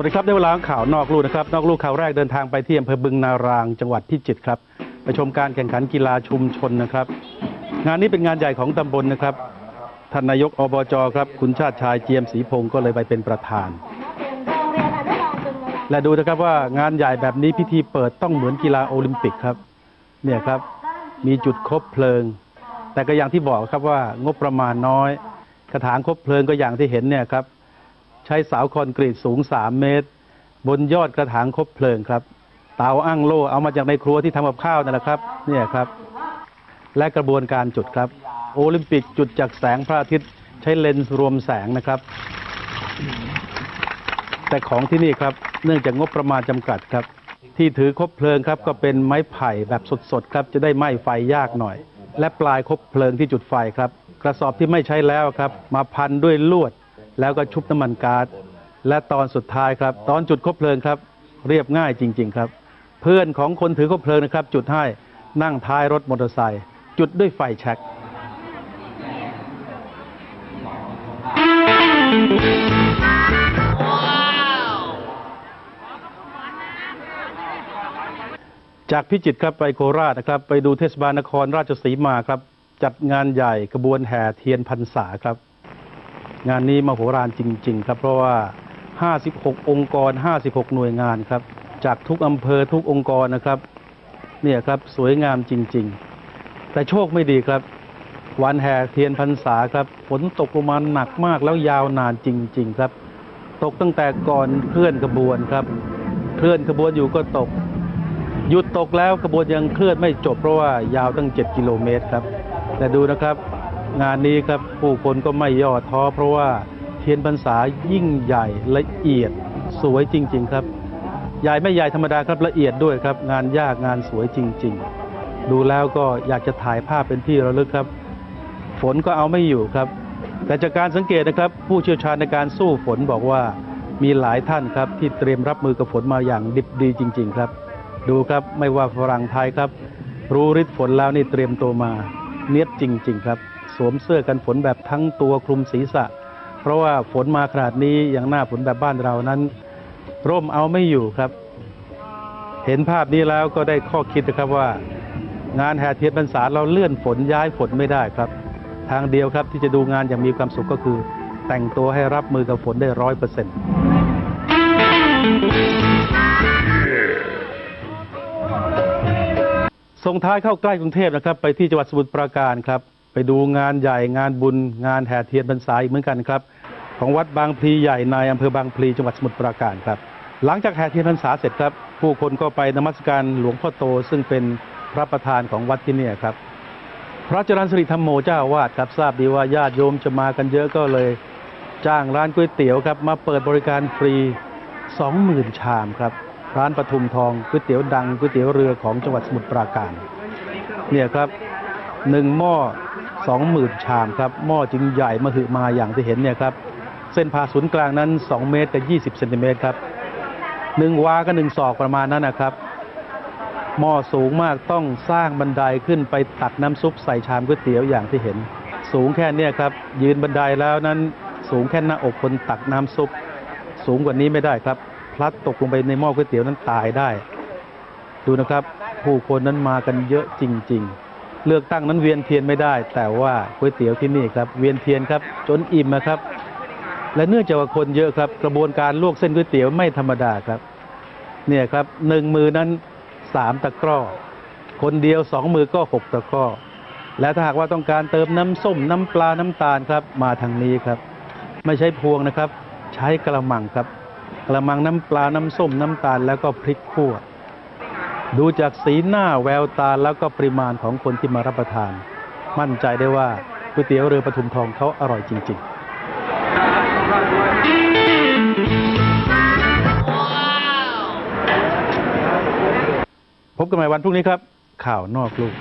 วัสดีครับได้เวลาข่าวนอกลู่นะครับ นอกลู่ข่าวแรกเดินทางไปที่อำเภอบึงนาราง จังหวัดพิจิตรครับไปชมการแข่งขันกีฬาชุมชนนะครับ งานนี้เป็นงานใหญ่ของตำบลนะครับท่านนายกอบจครับ คุณชาติชายเจียมศรีพงศ์ก็เลยไปเป็นประธาน และดูนะครับว่างานใหญ่แบบนี้พิธีเปิดต้องเหมือนกีฬาโอลิมปิกครับ เนี่ยครับมีจุดคบเพลิง แต่ก็อย่างที่บอกครับว่างบประมาณน้อย กระถางคบเพลิงก็อย่างที่เห็นเนี่ยครับ ใช้เสาคอนกรีตสูง 3 เมตร บนยอดกระถางคบเพลิงครับ เตาอั้งโล่เอามาจากในครัวที่ทำกับข้าวนั่นแหละครับเนี่ยครับ และกระบวนการจุดครับ โอลิมปิกจุดจากแสงพระอาทิตย์ใช้เลนส์รวมแสงนะครับ แต่ของที่นี่ครับเนื่องจากงบประมาณจำกัดครับ ที่ถือคบเพลิงครับก็เป็นไม้ไผ่แบบสดๆครับ จะได้ไหม้ไฟยากหน่อย และปลายคบเพลิงที่จุดไฟครับ กระสอบที่ไม่ใช้แล้วครับ มาพันด้วยลวด แล้วก็ชุบน้ำมันก๊าซและตอนสุดท้ายครับ ตอนจุดคบเพลิงครับ เรียบง่ายจริง ๆ ครับ เพื่อนของคนถือคบเพลิงนะครับ จุดให้นั่งท้ายรถมอเตอร์ไซค์จุดด้วยไฟแช็กจากพิจิตรครับไปโคราชนะครับ ไปดูเทศบาลนครราชสีมาครับ จัดงานใหญ่กระบวนแห่เทียนพรรษาครับ งานนี้มโหฬารจริง ๆ ครับเพราะว่า 56 องค์กร 56 หน่วยงานครับ จากทุกอำเภอทุกองค์กรนะครับเนี่ยครับสวยงามจริง ๆ แต่โชคไม่ดีครับ วันแห่เทียนพรรษาครับฝนตกลงมาหนักมากแล้วยาวนานจริง ๆ ครับ ตกตั้งแต่ก่อนเคลื่อนขบวนครับ เคลื่อนขบวนอยู่ก็ตกหยุดตกแล้วขบวนยังเคลื่อนไม่จบเพราะว่ายาวตั้ง 7 กิโลเมตรครับ แต่ดูนะครับ งานนี้ครับผู้คนก็ไม่ย่อท้อเพราะว่าเทียนพรรษายิ่งใหญ่ละเอียดสวยจริง ๆ ครับใหญ่ไม่ใหญ่ธรรมดาครับละเอียดด้วยครับ งานยากงานสวยจริง ๆ ดูแล้วก็อยากจะถ่ายภาพเป็นที่ระลึกครับ ฝนก็เอาไม่อยู่ครับ แต่จากการสังเกตนะครับ ผู้เชี่ยวชาญในการสู้ฝนบอกว่ามีหลายท่านครับที่เตรียมรับมือกับฝนมาอย่างดิบดีจริง ๆ ครับ ดูครับไม่ว่าฝรั่งไทยครับ รู้ฤทธิ์ฝนแล้วนี่เตรียมตัวมา เนียบจริง ๆ ครับ สวมเสื้อกันฝนแบบทั้งตัวคลุมศีรษะ เพราะว่าฝนมาขนาดนี้อย่างหน้าฝนแบบบ้านเรานั้น ร่มเอาไม่อยู่ครับ เห็นภาพนี้แล้วก็ได้ข้อคิดนะครับว่า งานแห่เทียนพรรษาเราเลื่อนฝนย้ายฝนไม่ได้ครับ ทางเดียวครับที่จะดูงานอย่างมีความสุขก็คือ แต่งตัวให้รับมือกับฝนได้ร้อยเปอร์เซ็นต์ส่งท้ายเข้าใกล้กรุงเทพนะครับ ไปที่จังหวัดสมุทรปราการครับ ดูงานใหญ่งานบุญงานแห่เทียนพรรษาอีกเหมือนกันครับ ของวัดบางพลีใหญ่ในอำเภอบางพลีจังหวัดสมุทรปราการครับ หลังจากแห่เทียนพรรษาเสร็จครับ ผู้คนก็ไปนมัสการหลวงพ่อโต ซึ่งเป็นพระประธานของวัดที่นี่ครับ พระจรัญสริธรรมโมเจ้าอาวาดครับทราบดีว่าญาติโยมจะมากันเยอะก็เลย จ้างร้านก๋วยเตี๋ยวครับมาเปิดบริการฟรี 20,000 ชามครับร้านปทุมทองก๋วยเตี๋ยวดังก๋วยเตี๋ยวเรือของจังหวัดสมุทรปราการ เนี่ยครับหนึ่งหม้อ สองหมื่นชามครับ หม้อจึงใหญ่มหึมาอย่างที่เห็นเนี่ยครับ เส้นผ่าศูนย์กลางนั้น 2 เมตรกับ 20 เซนติเมตรครับหนึ่งวาก็หนึ่งศอกประมาณนั้นนะครับ หม้อสูงมากต้องสร้างบันไดขึ้นไปตักน้ำซุปใส่ชามก๋วยเตี๋ยวอย่างที่เห็น สูงแค่เนี้ยครับ ยืนบันไดแล้วนั้นสูงแค่หน้าอกคนตักน้ำซุป สูงกว่านี้ไม่ได้ครับ พลัดตกลงไปในหม้อก๋วยเตี๋ยวนั้นตายได้ ดูนะครับ ผู้คนนั้นมากันเยอะจริง ๆ เลือกตั้งนั้นเวียนเทียนไม่ได้ แต่ว่าก๋วยเตี๋ยวที่นี่ครับ เวียนเทียนครับ จนอิ่มนะครับ และเนื่องจากว่าคนเยอะครับ กระบวนการลวกเส้นก๋วยเตี๋ยวไม่ธรรมดาครับ เนี่ยครับหนึ่งมือนั้นสามตะกร้อคนเดียวสองมือก็หกตะกร้อและถ้าหากว่าต้องการเติมน้ำส้มน้ำปลาน้ำตาลครับ มาทางนี้ครับ ไม่ใช่พวงนะครับ ใช้กระมังครับกระมังน้ำปลาน้ำส้มน้ำตาลแล้วก็พริกขั่ว ดูจากสีหน้าแววตาแล้วก็ปริมาณของคนที่มารับประทาน มั่นใจได้ว่าก๋วยเตี๋ยวเรือปทุมทองเขาอร่อยจริง ๆพบกันใหม่วันพรุ่งนี้ครับ ข่าวนอกลูก